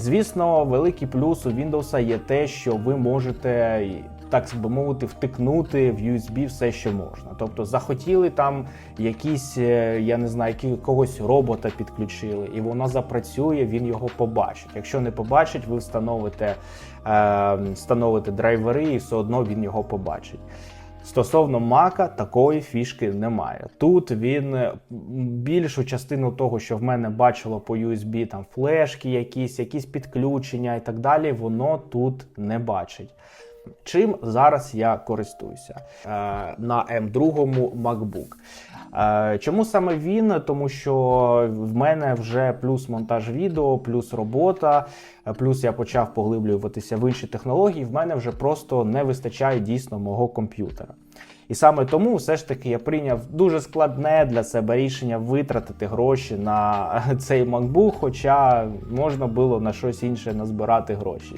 Звісно, великий плюс у Windows є те, що ви можете, так би мовити, втикнути в USB все, що можна. Тобто захотіли там якісь, е, я не знаю, якогось робота підключили, і воно запрацює, він його побачить. Якщо не побачить, ви встановите, е, встановите драйвери, і все одно він його побачить. Стосовно Мака такої фішки немає. Тут він е, більшу частину того, що в мене бачило по USB, там флешки, якісь, якісь підключення і так далі, воно тут не бачить. Чим зараз я користуюся е, на М2 MacBook. Е, Чому саме він? Тому що в мене вже плюс монтаж відео, плюс робота, е, плюс я почав поглиблюватися в інші технології. В мене вже просто не вистачає дійсно мого комп'ютера. І саме тому все ж таки я прийняв дуже складне для себе рішення витратити гроші на цей MacBook, хоча можна було на щось інше назбирати гроші.